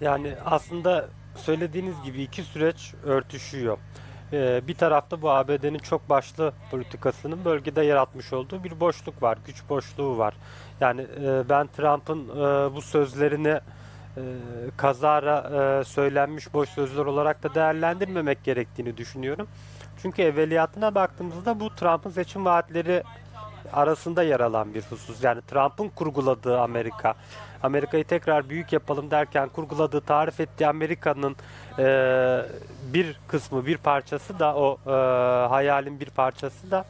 Yani aslında söylediğiniz gibi iki süreç örtüşüyor. Ee, bir tarafta bu ABD'nin çok başlı politikasının bölgede yaratmış olduğu bir boşluk var, güç boşluğu var. Yani e, ben Trump'ın e, bu sözlerini e, kazara e, söylenmiş boş sözler olarak da değerlendirmemek gerektiğini düşünüyorum. Çünkü evveliyatına baktığımızda bu Trump'ın seçim vaatleri arasında yer alan bir husus. Yani Trump'ın kurguladığı Amerika, Amerika'yı tekrar büyük yapalım derken kurguladığı, tarif ettiği Amerika'nın e, bir kısmı, bir parçası da o e, hayalin bir parçası da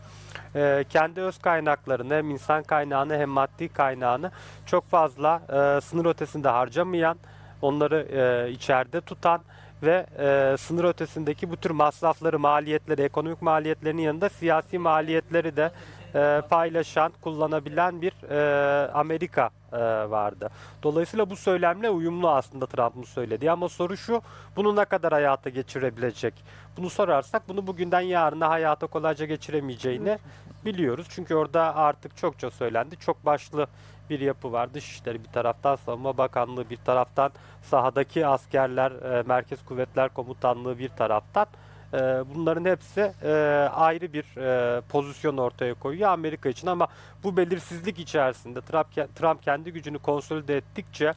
e, kendi öz kaynaklarını hem insan kaynağını hem maddi kaynağını çok fazla e, sınır ötesinde harcamayan, onları e, içeride tutan ve e, sınır ötesindeki bu tür masrafları, maliyetleri, ekonomik maliyetlerinin yanında siyasi maliyetleri de e, paylaşan, kullanabilen bir e, Amerika e, vardı. Dolayısıyla bu söylemle uyumlu aslında Trump'ın söylediği ama soru şu, bunu ne kadar hayata geçirebilecek? Bunu sorarsak bunu bugünden yarına hayata kolayca geçiremeyeceğini biliyoruz. Çünkü orada artık çokça söylendi. Çok başlı bir yapı var. Dışişleri bir taraftan, Savunma Bakanlığı bir taraftan, sahadaki askerler, Merkez Kuvvetler Komutanlığı bir taraftan. E, bunların hepsi e, ayrı bir e, pozisyon ortaya koyuyor Amerika için ama bu belirsizlik içerisinde Trump, Trump kendi gücünü konsolide ettikçe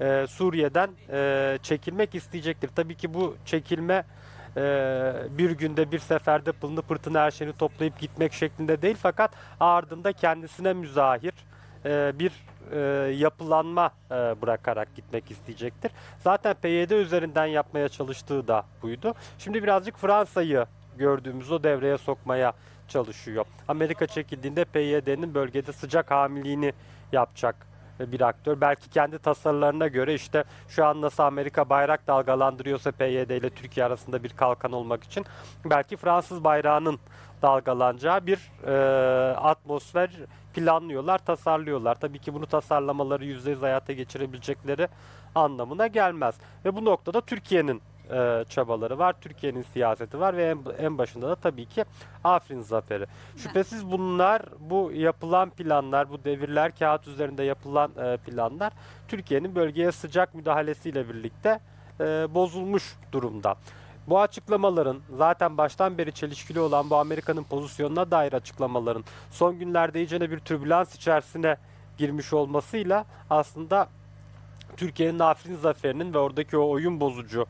e, Suriye'den çekilmek isteyecektir. Tabii ki bu çekilme bir günde bir seferde pılını pırtını her şeyini toplayıp gitmek şeklinde değil fakat ardında kendisine müzahir e, bir e, yapılanma e, bırakarak gitmek isteyecektir. Zaten PYD üzerinden yapmaya çalıştığı da buydu. Şimdi birazcık Fransa'yı gördüğümüz o devreye sokmaya çalışıyor. Amerika çekildiğinde PYD'nin bölgede sıcak hamiliğini yapacak bir aktör. Belki kendi tasarılarına göre işte şu an nasıl Amerika bayrak dalgalandırıyorsa PYD ile Türkiye arasında bir kalkan olmak için belki Fransız bayrağının dalgalanacağı bir e, atmosfer planlıyorlar, tasarlıyorlar. Tabii ki bunu tasarlamaları %100 hayata geçirebilecekleri anlamına gelmez. Ve bu noktada Türkiye'nin e, çabaları var, Türkiye'nin siyaseti var ve en, en başında da tabii ki Afrin Zaferi. Şüphesiz bunlar, bu yapılan planlar, bu devirler kağıt üzerinde yapılan e, planlar Türkiye'nin bölgeye sıcak müdahalesiyle birlikte e, bozulmuş durumda. Bu açıklamaların zaten baştan beri çelişkili olan bu Amerika'nın pozisyonuna dair açıklamaların son günlerde iyice bir türbülans içerisine girmiş olmasıyla aslında Türkiye'nin Afrin zaferinin ve oradaki o oyun bozucu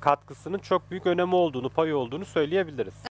katkısının çok büyük önemi olduğunu, payı olduğunu söyleyebiliriz.